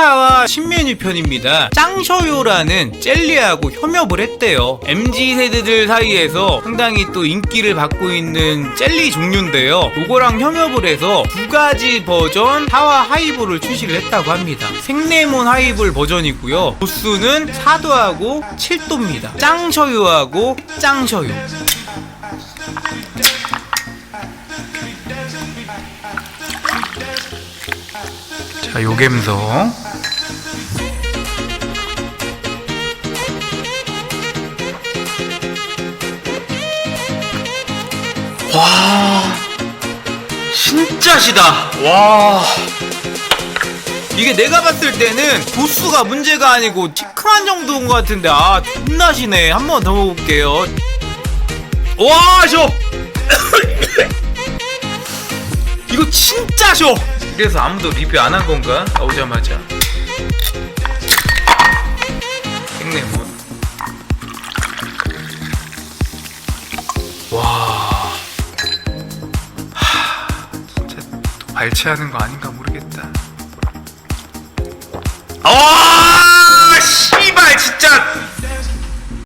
회사와 신메뉴 편입니다. 짱셔요라는 젤리하고 협업을 했대요. MZ 세대들 사이에서 상당히 또 인기를 받고 있는 젤리 종류인데요. 요거랑 협업을 해서 두 가지 버전 사와 하이볼을 출시를 했다고 합니다. 생레몬 하이볼 버전이고요. 도수는 4도하고 7도입니다. 짱셔요하고 짱셔요. 자, 요갬성. 와, 진짜 시다. 와. 이게 내가 봤을 때는 도수가 문제가 아니고 시큼한 정도인 것 같은데 아 존나 시네 한 번 더 먹어볼게요 와 쇼! 이거 진짜 쇼! 그래서 아무도 리뷰 안 한 건가? 나오자마자. 생레몬 와. 하, 진짜 또 발치하는 거 아닌가 모르겠다. 아